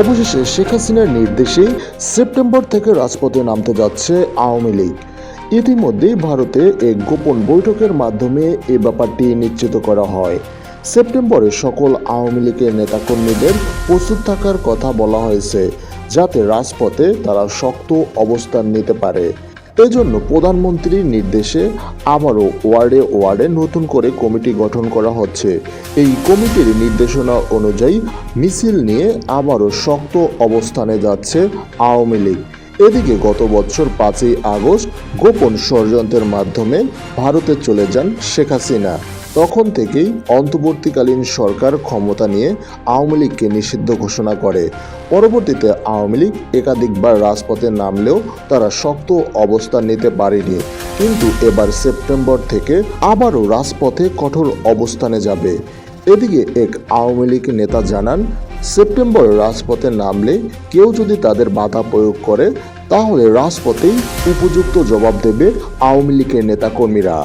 অবশেষে শেখ হাসিনার নির্দেশে সেপ্টেম্বর থেকে রাজপথে নামতে যাচ্ছে আওয়ামী লীগ। ইতিমধ্যেই ভারতে এক গোপন বৈঠকের মাধ্যমে এ ব্যাপারটি নিশ্চিত করা হয়। সেপ্টেম্বরে সকল আওয়ামী লীগের নেতাকর্মীদের প্রস্তুত থাকার কথা বলা হয়েছে, যাতে রাজপথে তারা শক্ত অবস্থান নিতে পারে। এজন্য প্রধানমন্ত্রীর নির্দেশে আবারও ওয়ার্ডে ওয়ার্ডে নতুন করে কমিটি গঠন করা হচ্ছে। এই কমিটির নির্দেশনা অনুযায়ী মিছিল নিয়ে আবারও শক্ত অবস্থানে যাচ্ছে আওয়ামী লীগ। এদিকে গত বছর পাঁচই আগস্ট গোপন ষড়যন্ত্রের মাধ্যমে ভারতে চলে যান শেখ হাসিনা। তখন থেকেই অন্তর্বর্তীকালীন সরকার ক্ষমতা নিয়ে আওয়ামী লীগকে নিষিদ্ধ ঘোষণা করে। পরবর্তীতে আওয়ামী লীগ একাধিকবার রাজপথে নামলেও তারা শক্ত অবস্থান নিতে পারেনি। কিন্তু এবার সেপ্টেম্বর থেকে আবারও রাজপথে কঠোর অবস্থানে যাবে। এদিকে এক আওয়ামী লীগ নেতা জানান, সেপ্টেম্বর রাজপথে নামলে কেউ যদি তাদের বাধা প্রয়োগ করে, তাহলে রাজপথেই উপযুক্ত জবাব দেবে আওয়ামী লীগের নেতাকর্মীরা।